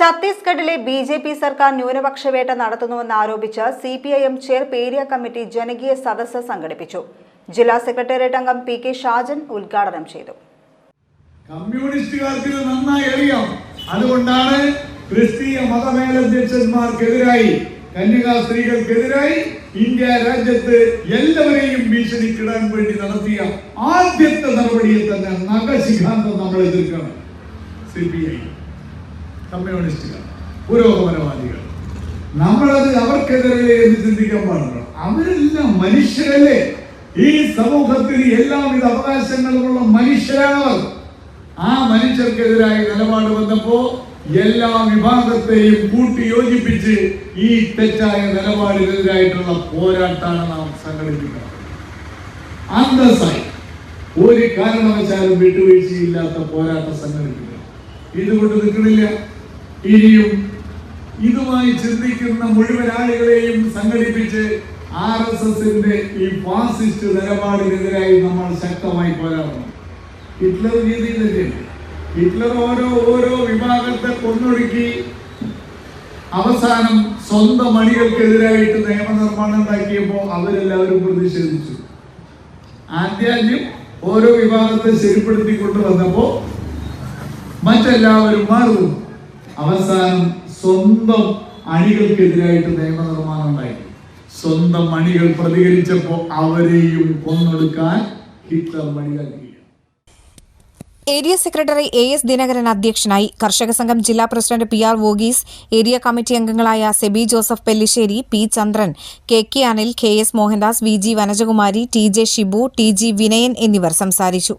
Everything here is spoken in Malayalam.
ഛത്തീസ്ഗഡിലെ ബി ജെ പി സർക്കാർ ന്യൂനപക്ഷ വേട്ട നടത്തുന്നുവെന്ന് ആരോപിച്ച് സി പി ഐ എം ചെയർ പേരിയ കമ്മിറ്റി ജനകീയ സദസ്സ് സംഘടിപ്പിച്ചു. ജില്ലാ സെക്രട്ടേറിയറ്റ് അംഗം പി കെ ഷാജൻ ഉദ്ഘാടനം ചെയ്തു. കമ്മ്യൂണിസ്റ്റുകാർക്ക് നന്നായി അറിയാം. അതുകൊണ്ടാണ് ക്രിസ്തീയ മതമേലധ്യക്ഷന്മാർക്കെതിരായി കന്യകാസ്ത്രീകൾക്കെതിരായി ഇന്ത്യ രാജ്യത്ത് എല്ലാവരെയും ഭീഷണിക്കിടാൻ വേണ്ടി നടത്തിയ ആദ്യത്തെ നടപടിയിൽ തന്നെ നഖശിഖാന്തം നമ്മൾ എതിർക്കണം സി പി ഐ. കമ്മ്യൂണിസ്റ്റുകൾ പുരോഗമനവാദികൾ. നമ്മളത് അവർക്കെതിരെ എന്ന് ചിന്തിക്കാൻ പാടുള്ളൂ അവരെല്ലാം മനുഷ്യരല്ലേ? ഈ സമൂഹത്തിൽ എല്ലാവിധ അവകാശങ്ങളുമുള്ള മനുഷ്യരാണ് ആ മനുഷ്യർക്കെതിരായ നിലപാട് വന്നപ്പോ എല്ലാ വിഭാഗത്തെയും കൂട്ടി യോജിപ്പിച്ച് ഈ തെറ്റായ നിലപാടിനെതിരായിട്ടുള്ള പോരാട്ടമാണ് നാം സംഘടിപ്പിക്കുന്നത്. അന്തസ്സായി. ഒരു കാരണവശാലും വിട്ടുവീഴ്ചയില്ലാത്ത പോരാട്ടം സംഘടിപ്പിക്കുക. ഇതുകൊണ്ട് നിൽക്കണില്ല ഇനിയും ഇതുമായി ചിന്തിക്കുന്ന മുഴുവൻ ആളുകളെയും സംഘടിപ്പിച്ച് ആർ എസ് എസിന്റെ ഈ ഫാസിസ്റ്റ് നിലപാടിനെതിരായി നമ്മൾ ശക്തമായി പോരാടണം ഹിറ്റ്ലർ രീതിയിൽ തന്നെയാണ്. ഹിറ്റ്ലർ ഓരോ ഓരോ വിഭാഗത്തെ കൊന്നൊടുക്കി അവസാനം സ്വന്തം അണികൾക്കെതിരായിട്ട് നിയമനിർമ്മാണം ഉണ്ടാക്കിയപ്പോൾ അവരെല്ലാവരും പ്രതിഷേധിച്ചു. ആദ്യാദ്യം ഓരോ വിഭാഗത്തെ ശരിപ്പെടുത്തി കൊണ്ടുവന്നപ്പോ മറ്റെല്ലാവരും മാറുന്നു അവസാനം സ്വന്തം അണികൾക്കെതിരായിട്ട് നിയമനിർമ്മാണം ഉണ്ടായി സ്വന്തം അണികൾ പ്രതികരിച്ചപ്പോ അവരെയും കൊന്നൊടുക്കാൻ Hitler മണികാക്കി area secretary A S Dinakaran അധ്യക്ഷനായി കർഷക സംഘം ജില്ലാ president P R Varghese area committee അംഗങ്ങളായ Sebi Joseph Pellissery P Chandran K K Anil K S Mohandas V G Vanajakumari T J Shibu T G Vinayan എന്നിവർ സംസാരിച്ചു.